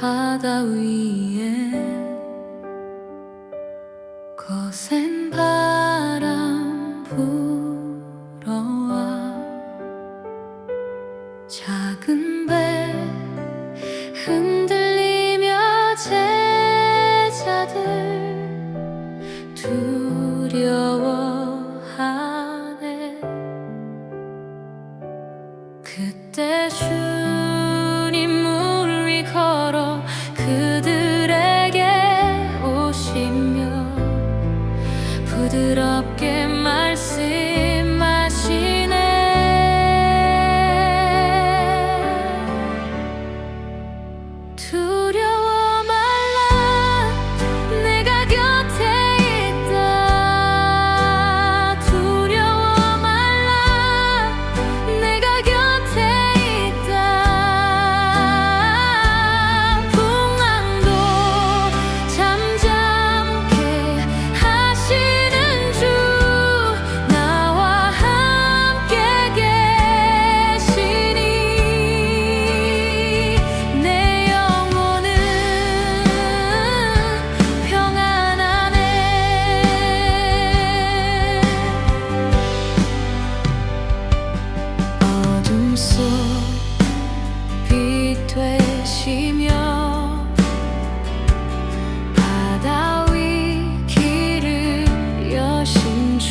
바다 위에 거센 바람 불어와 작은 배 흔들리며 제자들 두려워하네. 그때 주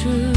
true.